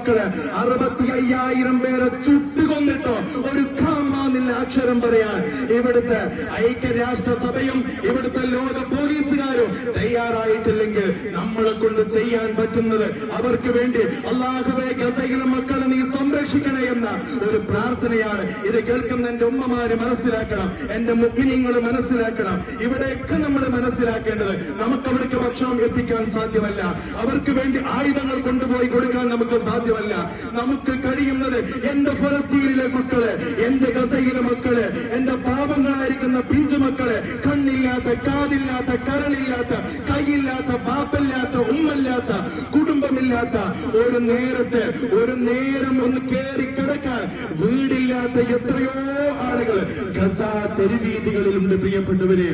മക്കൾ അറുപത്തി അയ്യായിരം പേരെ ചുട്ടുകൊന്നിട്ടോ ഒരു കാമാന്നില്ല അക്ഷരം പറയാൻ. ഇവിടുത്തെ ഐക്യരാഷ്ട്ര സഭയും ഇവിടുത്തെ ലോക പോലീസുകാരും തയ്യാറായിട്ടില്ലെങ്കിൽ നമ്മളെ കൊണ്ട് ചെയ്യാൻ പറ്റുന്നത് അവർക്ക് വേണ്ടി അള്ളാഹുവെ ഗസയിലെ മക്കളെ നീ സംരക്ഷിക്കണേ എന്ന ഒരു പ്രാർത്ഥനയാണ്. ഇത് കേൾക്കുന്ന എന്റെ ഉമ്മമാര് മനസ്സിലാക്കണം എന്റെ മുഗ്നിങ്ങൾ മനസ്സിലാക്കണം. ഇവിടെയൊക്കെ നമ്മൾ മനസ്സിലാക്കേണ്ടത് നമുക്ക് അവർക്ക് ഭക്ഷണം എത്തിക്കാൻ സാധ്യമല്ല. അവർക്ക് വേണ്ടി ആയുധങ്ങൾ കൊണ്ടുപോയി കൊടുക്കാൻ നമുക്ക് സാധ്യമല്ല. നമുക്ക് കഴിയുന്നത് എന്റെ ഫലസ്തീനിലെ മക്കൾ എന്റെ ഗസയിലെ മക്കൾ എന്റെ പാപങ്ങളായിരിക്കുന്ന പിഞ്ചു മക്കൾ കണ്ണില്ലാത്ത കാതില്ലാത്ത കരളില്ലാത്ത കൈയില്ലാത്ത ബാപ്പല്ലാത്ത ഉമ്മല്ലാത്ത കുടുംബമില്ലാത്ത ഒരു നേരത്തെ ഒരു നേരം ഒന്ന് കയറി കിടക്കാൻ വീടില്ലാത്ത എത്രയോ ആളുകൾ ഗസ തെരുവീതികളിലുണ്ട് പ്രിയപ്പെട്ടവരെ.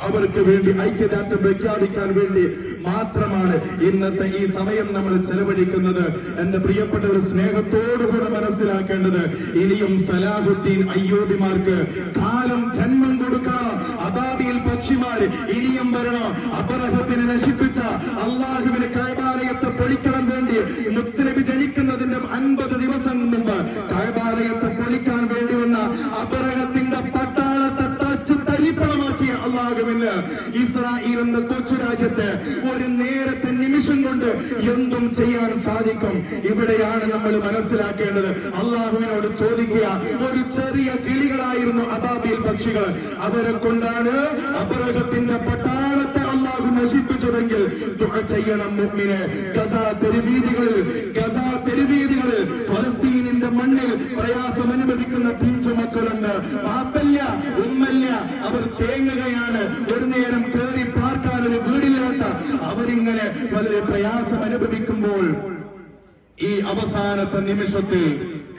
അവർക്ക് വേണ്ടി ഐക്യദാർഢ്യം പ്രഖ്യാപിക്കാൻ വേണ്ടി മാത്രമാണ് ഇന്നത്തെ ഈ സമയം നമ്മൾ ചെലവഴിക്കുന്നത്. എന്റെ പ്രിയപ്പെട്ടവർ സ്നേഹത്തോടുകൂടെ മനസ്സിലാക്കേണ്ടത് ഇനിയും സലാഹുദ്ദീൻ അയ്യോബിമാർക്ക് കാലം ജന്മം കൊടുക്കണം. അബാബിയിൽ പക്ഷിമാർ ഇനിയും വരണം. അപരഹത്തിനെ നശിപ്പിച്ച അള്ളാഹുവിന് കൈബാലയത്തെ പൊളിക്കാൻ വേണ്ടി മുത്തലബി ജനിക്കുന്നതിന്റെ അൻപത് ദിവസം മുമ്പ് കൈബാലയത്തെ അള്ളാഹുവിന് ഇസ്രായേൽ എന്ന കൊച്ചു രാജ്യത്ത് ഒരു നേരത്തെ നിമിഷം കൊണ്ട് എന്തും ചെയ്യാൻ സാധിക്കും. ഇവിടെയാണ് നമ്മൾ മനസ്സിലാക്കേണ്ടത്. അള്ളാഹുവിനോട് ചോദിക്കുക ഒരു ചെറിയ കിളികളായിരുന്നു അബാബിൽ പക്ഷികൾ. അവരെ കൊണ്ടാണ് അപരകത്തിന്റെ പട്ടാളത്തെ അള്ളാഹു നശിപ്പിച്ചതെങ്കിൽ തുക ചെയ്യണം മുമ്പിന് ഗസ തെരുവീതികളിൽ ഗസ തെരുവീതികളിൽ ഫലസ്തീനിന്റെ മണ്ണിൽ പ്രയാസം അനുവദിക്കുന്ന പിഞ്ചു മക്കളുണ്ട്. പാപ്പല്ല അവർ തേങ്ങുകയാണ് ഒരു നേരം കയറി പാർക്കാൻ ഒരു വീടില്ലാത്ത അവരിങ്ങനെ വളരെ പ്രയാസം അനുഭവിക്കുമ്പോൾ ഈ അവസാനത്തെ നിമിഷത്തിൽ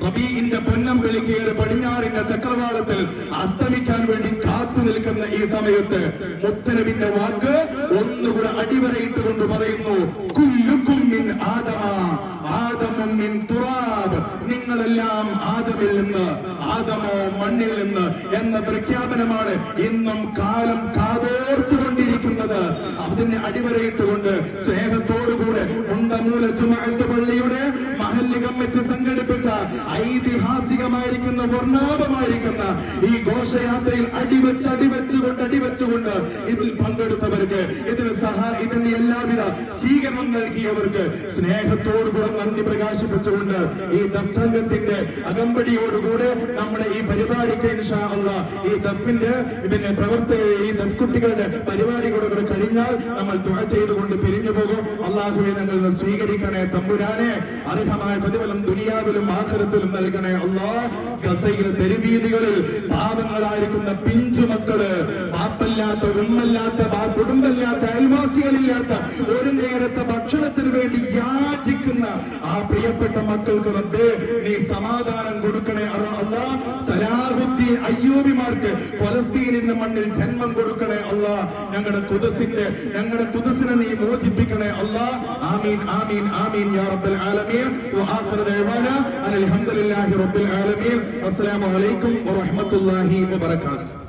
റബീഇന്റെ പൊന്നം കയറി പടിഞ്ഞാറിന്റെ ചക്രവാളത്തിൽ അസ്തമിക്കാൻ വേണ്ടി കാത്തു നിൽക്കുന്ന ഈ സമയത്ത് മുത്തനബിന്റെ വാക്ക് ഒന്നുകൂടെ അടിവരയിട്ടുകൊണ്ട് പറയുന്നു കുല്ലുക്കും മിൻ ആദമ ആദമും നിങ്ങളെല്ലാം ആദമിൽ നിന്ന് ആദമോ മണ്ണിൽ നിന്ന് എന്ന പ്രഖ്യാപനമാണ് ഇന്നും കാലം കാതോർത്തുകൊണ്ടിരിക്കുന്നത്. അതിനെ അടിവരയിട്ടുകൊണ്ട് സ്നേഹത്തോടുകൂടെ ഉണ്ടമൂല ചുമത്ത് പള്ളിയുടെ മഹല്ല് കമ്മിറ്റി സംഘടിപ്പിച്ച ഐതിഹാസികമായിരിക്കുന്ന വർണാഭമായിരിക്കുന്ന ഈ ഘോഷയാത്രയിൽ അടിവെച്ച് അടിവെച്ചുകൊണ്ട് അടിവെച്ചുകൊണ്ട് ഇതിൽ പങ്കെടുത്തവർക്ക് ഇതിന് സഹാ ഇതിന് എല്ലാവിധ സ്വീകരണം നൽകിയവർക്ക് സ്നേഹത്തോടുകൂടെ നന്ദി പ്രകാശിപ്പിച്ചുകൊണ്ട് ഈ തത്സംഗത്തിന്റെ അകമ്പടിയോടുകൂടെ നമ്മുടെ ഈ പരിപാടിക്ക് ഇൻഷാ അള്ളാ ഈ തപ്പിന്റെ പിന്നെ പ്രവർത്തി ഈ ദഫ്കുട്ടികളുടെ പരിപാടികളോട് കഴിഞ്ഞാൽ നമ്മൾ തുഴ ചെയ്തുകൊണ്ട് പിരിഞ്ഞു പോകും. അള്ളാഹുവിനെ സ്വീകരിക്കണേ തമ്പുരാനെ. അർഹമായ പ്രതിഫലം ദുനിയാവിലും ആഖിറത്തിലും നൽകണേ അള്ളാ. ഗസയിലെ തെരുവീതികളിൽ പാവങ്ങളായിരിക്കുന്ന പിഞ്ചു മക്കൾ പാപ്പല്ലാത്ത ഉമ്മല്ലാത്ത കുടുംബമില്ലാത്ത അയൽവാസികളില്ലാത്ത ഒരു നേരത്തെ ഭക്ഷണത്തിന് വേണ്ടി യാചിക്കുന്ന ആ പ്രിയപ്പെട്ട മക്കൾക്ക് റബ്ബേ നീ സമാധാനം കൊടുക്കണേ അല്ലാ സലാഹുദ്ദീൻ അയ്യൂബിമാർക്ക് ഫലസ്തീനിന്റെ മണ്ണിൽ ജന്മം കൊടുക്കണേ ഞങ്ങളുടെ കുതസിന്റെ ഞങ്ങളുടെ കുതസിനെ നീ മോചിപ്പിക്കണേ അല്ല ആമീൻ ആമീൻ ആമീൻ യാ റബ്ബൽ ആലമീൻ. വആഖിറ ദഅവാന അനിൽ ഹംദുലില്ലാഹി റബ്ബിൽ ആലമീൻ. അസ്സലാമു അലൈക്കും വറഹ്മത്തുള്ളാഹി വബറകാതുഹു.